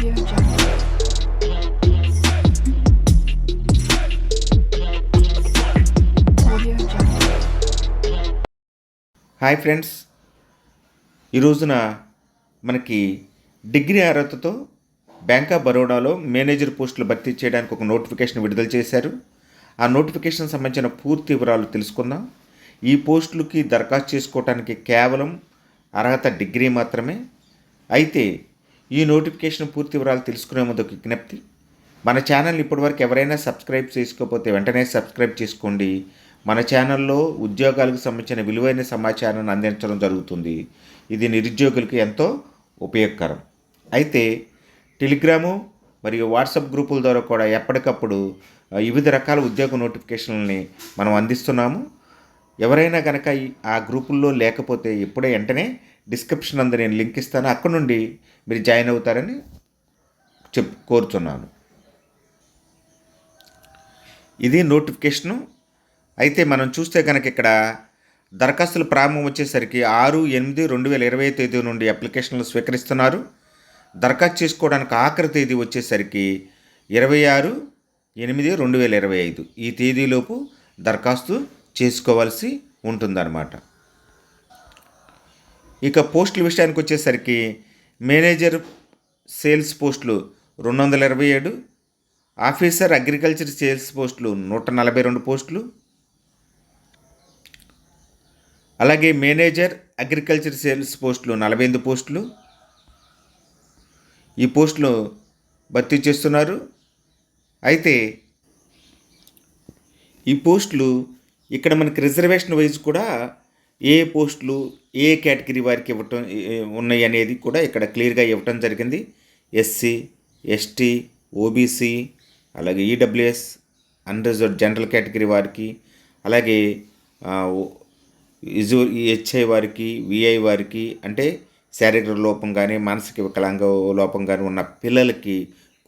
Hi friends ఈ రోజున మనకి డిగ్రీ అర్హతతో బ్యాంక్ ఆఫ్ బరోడాలో మేనేజర్ పోస్టులు భర్తీ చేయడానికి ఒక నోటిఫికేషన్ విడుదల చేశారు. ఆ నోటిఫికేషన్ సంబంధించిన పూర్తి వివరాలు తెలుసుకుందాం. ఈ పోస్టులకి దరఖాస్తు చేసుకోవడానికి కేవలం అర్హత డిగ్రీ మాత్రమే. అయితే ఈ నోటిఫికేషన్ పూర్తి వివరాలు తెలుసుకునే ముందు విజ్ఞప్తి. మన ఛానల్ ఇప్పటివరకు ఎవరైనా సబ్స్క్రైబ్ చేసుకోకపోతే వెంటనే సబ్స్క్రైబ్ చేసుకోండి. మన ఛానల్లో ఉద్యోగాలకు సంబంధించిన విలువైన సమాచారాన్ని అందించడం జరుగుతుంది. ఇది నిరుద్యోగులకు ఎంతో ఉపయోగకరం. అయితే టెలిగ్రాము మరియు వాట్సాప్ గ్రూపుల ద్వారా కూడా ఎప్పటికప్పుడు వివిధ రకాల ఉద్యోగ నోటిఫికేషన్లని మనం అందిస్తున్నాము. ఎవరైనా కనుక ఈ- ఆ గ్రూపుల్లో లేకపోతే ఇప్పుడే వెంటనే డిస్క్రిప్షన్ అందు నేను లింక్ ఇస్తాను. అక్కడ నుండి మీరు జాయిన్ అవుతారని చెప్ కోరుతున్నాను. ఇది నోటిఫికేషను. అయితే మనం చూస్తే కనుక ఇక్కడ దరఖాస్తుల ప్రారంభం వచ్చేసరికి ఆరు ఎనిమిది రెండు వేల ఇరవై తేదీ నుండి అప్లికేషన్లు స్వీకరిస్తున్నారు. దరఖాస్తు చేసుకోవడానికి ఆఖరి తేదీ వచ్చేసరికి ఇరవై ఆరు ఎనిమిది రెండు వేల ఇరవై ఐదు. ఈ తేదీలోపు దరఖాస్తు చేసుకోవాల్సి ఉంటుందన్నమాట. ఇక పోస్టుల విషయానికి వచ్చేసరికి మేనేజర్ సేల్స్ పోస్టులు రెండు వందల ఇరవై ఏడు ఆఫీసర్ అగ్రికల్చర్ సేల్స్ పోస్టులు నూట నలభై రెండు పోస్టులు అలాగే మేనేజర్ అగ్రికల్చర్ సేల్స్ పోస్టులు నలభై ఎనిమిది పోస్టులు. ఈ పోస్టులు భర్తీ చేస్తున్నారు. అయితే ఈ పోస్టులు ఇక్కడ మనకి రిజర్వేషన్ వైజ్ కూడా ఏ పోస్టులు ఏ కేటగిరీ వారికి ఇవ్వటం ఉన్నాయి అనేది కూడా ఇక్కడ క్లియర్గా ఇవ్వటం జరిగింది. ఎస్సీ ఎస్టీ ఓబీసీ అలాగే ఈడబ్ల్యూఎస్ అన్రిజర్వ్ జనరల్ కేటగిరీ వారికి అలాగే ఇజు హెచ్ఐ వారికి విఐ వారికి అంటే శారీరక లోపం కానీ మానసిక వికలాంగ లోపం కానీ ఉన్న పిల్లలకి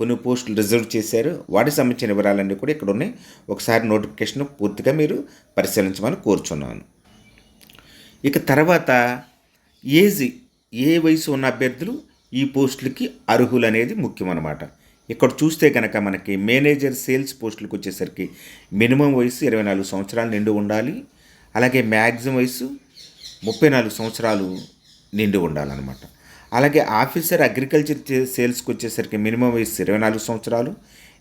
కొన్ని పోస్టులు రిజర్వ్ చేశారు. వాటికి సంబంధించిన వివరాలన్నీ కూడా ఇక్కడ ఉన్నాయి. ఒకసారి నోటిఫికేషన్ పూర్తిగా మీరు పరిశీలించమని కోరుచున్నాను. ఇక తర్వాత ఏజ్ ఏ వయసు ఉన్న అభ్యర్థులు ఈ పోస్టులకి అర్హులు అనేది ముఖ్యం అనమాట ఇక్కడ చూస్తే కనుక మనకి మేనేజర్ సేల్స్ పోస్టులకు వచ్చేసరికి మినిమం వయసు ఇరవై నాలుగు సంవత్సరాలు నిండి ఉండాలి అలాగే మ్యాక్సిమం వయసు ముప్పై నాలుగు సంవత్సరాలు నిండి ఉండాలన్నమాట. అలాగే ఆఫీసర్ అగ్రికల్చర్ సేల్స్కి వచ్చేసరికి మినిమం వయసు ఇరవై నాలుగు సంవత్సరాలు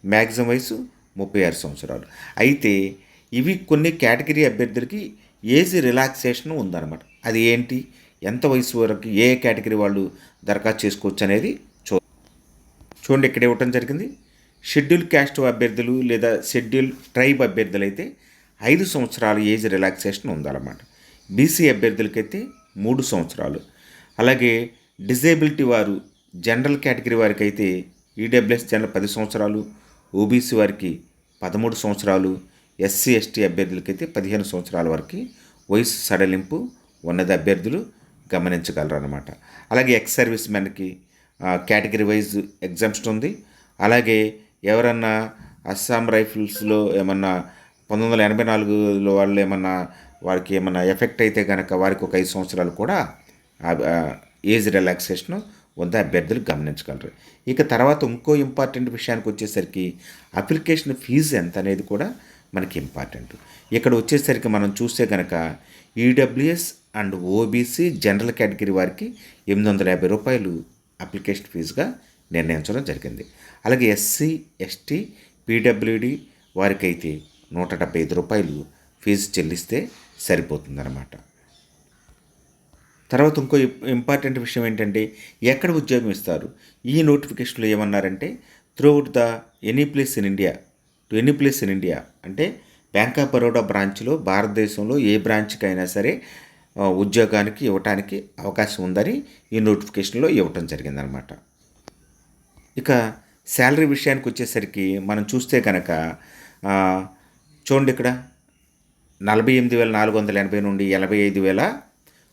మ్యాక్సిమం వయసు ముప్పై ఆరు సంవత్సరాలు. అయితే ఇవి కొన్ని కేటగిరీ అభ్యర్థులకి ఏజ్ రిలాక్సేషన్ ఉందన్నమాట. అది ఏంటి? ఎంత వయసు వరకు ఏ కేటగిరీ వాళ్ళు దరఖాస్తు చేసుకోవచ్చు అనేది చూ చూడండి ఇక్కడ ఇవ్వటం జరిగింది. షెడ్యూల్ క్యాస్ట్ అభ్యర్థులు లేదా షెడ్యూల్ ట్రైబ్ అభ్యర్థులు అయితే ఐదు సంవత్సరాల ఏజ్ రిలాక్సేషన్ ఉందన్నమాట. బీసీ అభ్యర్థులకైతే మూడు సంవత్సరాలు. అలాగే డిజేబిలిటీ వారు జనరల్ కేటగిరీ వారికి అయితే ఈడబ్ల్యూఎస్ జనరల్ పది సంవత్సరాలు ఓబీసీ వారికి పదమూడు సంవత్సరాలు ఎస్సీ ఎస్టీ అభ్యర్థులకైతే పదిహేను సంవత్సరాల వరకు వయసు సడలింపు ఉన్నది అభ్యర్థులు గమనించగలరు అనమాట అలాగే ఎక్స్ సర్వీస్ మెన్కి కేటగిరీ వైజ్ ఎగ్జామ్షన్ ఉంది. అలాగే ఎవరన్నా అస్సాం రైఫిల్స్లో ఏమన్నా పంతొమ్మిది వందల ఎనభై నాలుగులో వాళ్ళు ఏమన్నా వారికి ఏమన్నా ఎఫెక్ట్ అయితే కనుక వారికి ఒక ఐదు సంవత్సరాలు కూడా ఏజ్ రిలాక్సేషన్ వద్ద అభ్యర్థులు గమనించగలరు. ఇక తర్వాత ఇంకో ఇంపార్టెంట్ విషయానికి వచ్చేసరికి అప్లికేషన్ ఫీజు ఎంత అనేది కూడా మనకి ఇంపార్టెంట్ ఇక్కడ వచ్చేసరికి మనం చూస్తే కనుక EWS and OBC general category వారికి ఎనిమిది వందల యాభై రూపాయలు అప్లికేషన్ ఫీజుగా నిర్ణయించడం జరిగింది. అలాగే ఎస్సీ ఎస్టీ పీడబ్ల్యూడి వారికైతే నూట డెబ్బై ఐదు రూపాయలు ఫీజు చెల్లిస్తే సరిపోతుందన్నమాట. తర్వాత ఇంకో ఇంపార్టెంట్ విషయం ఏంటంటే ఎక్కడ ఉద్యోగం ఇస్తారు? ఈ నోటిఫికేషన్లో ఏమన్నారంటే throughout the any place in India to any place in India? అంటే బ్యాంక్ ఆఫ్ బరోడా బ్రాంచ్లో భారతదేశంలో ఏ బ్రాంచ్కైనా సరే ఉద్యోగానికి ఇవ్వటానికి అవకాశం ఉందని ఈ నోటిఫికేషన్లో ఇవ్వటం జరిగిందనమాట. ఇక శాలరీ విషయానికి వచ్చేసరికి మనం చూస్తే కనుక చూడండి ఇక్కడ. నలభై ఎనిమిది వేల నాలుగు వందల ఎనభై నుండి ఎనభై ఐదు వేల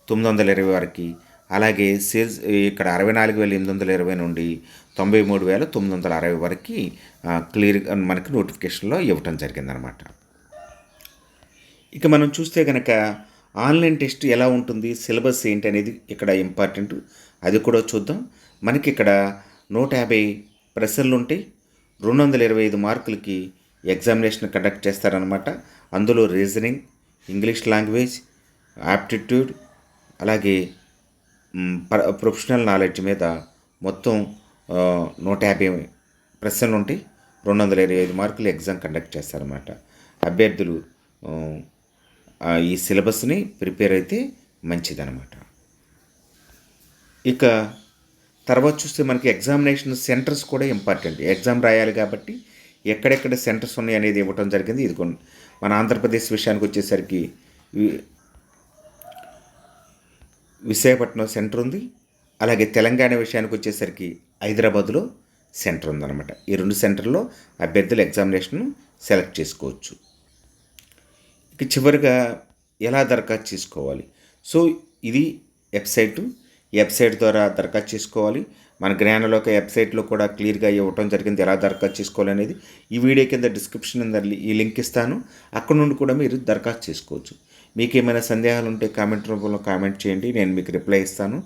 తొమ్మిది వందల ఇరవై వరకు అలాగే సేల్స్ ఇక్కడ అరవై నాలుగు వేల ఎనిమిది వందల ఇరవై నుండి తొంభై మూడు వేల తొమ్మిది వందల అరవై వరకు క్లియర్గా మనకి నోటిఫికేషన్లో ఇవ్వటం జరిగిందనమాట ఇక మనం చూస్తే కనుక ఆన్లైన్ టెస్ట్ ఎలా ఉంటుంది సిలబస్ ఏంటి అనేది ఇక్కడ ఇంపార్టెంట్. అది కూడా చూద్దాం. మనకి ఇక్కడ నూట యాభై ప్రశ్నలు ఉంటాయి రెండు వందల ఇరవై ఐదు మార్కులకి ఎగ్జామినేషన్ కండక్ట్ చేస్తారనమాట అందులో రీజనింగ్ ఇంగ్లీష్ లాంగ్వేజ్ ఆప్టిట్యూడ్ అలాగే ప్రొఫెషనల్ నాలెడ్జ్ మీద మొత్తం నూట యాభై ప్రశ్నలు ఉంటే రెండు వందల ఇరవై ఐదు మార్కులు ఎగ్జామ్ కండక్ట్ చేస్తారన్నమాట. అభ్యర్థులు ఈ సిలబస్ని ప్రిపేర్ అయితే మంచిదన్నమాట. ఇక తర్వాత చూస్తే మనకి ఎగ్జామినేషన్ సెంటర్స్ కూడా ఇంపార్టెంట్ ఎగ్జామ్ రాయాలి కాబట్టి ఎక్కడెక్కడ సెంటర్స్ ఉన్నాయి అనేది ఇవ్వటం జరిగింది. ఇది కొన్ని మన ఆంధ్రప్రదేశ్ విషయానికి వచ్చేసరికి విశాఖపట్నం సెంటర్ ఉంది. అలాగే తెలంగాణ విషయానికి వచ్చేసరికి హైదరాబాద్లో సెంటర్ ఉందన్నమాట. ఈ రెండు సెంటర్లో అభ్యర్థులు ఎగ్జామినేషన్ సెలెక్ట్ చేసుకోవచ్చు. ఇక చివరిగా ఎలా దరఖాస్తు చేసుకోవాలి? సో ఇది వెబ్సైటు. వెబ్సైట్ ద్వారా దరఖాస్తు చేసుకోవాలి. మన జ్ఞానలోక వెబ్సైట్లో కూడా క్లియర్గా ఇవ్వటం జరిగింది. ఎలా దరఖాస్తు చేసుకోవాలి అనేది ఈ వీడియో కింద డిస్క్రిప్షన్ ఈ లింక్ ఇస్తాను. అక్కడ నుండి కూడా మీరు దరఖాస్తు చేసుకోవచ్చు. మీకు ఏమైనా సందేహాలు ఉంటే కామెంట్ రూపంలో కామెంట్ చేయండి నేను మీకు రిప్లై ఇస్తాను.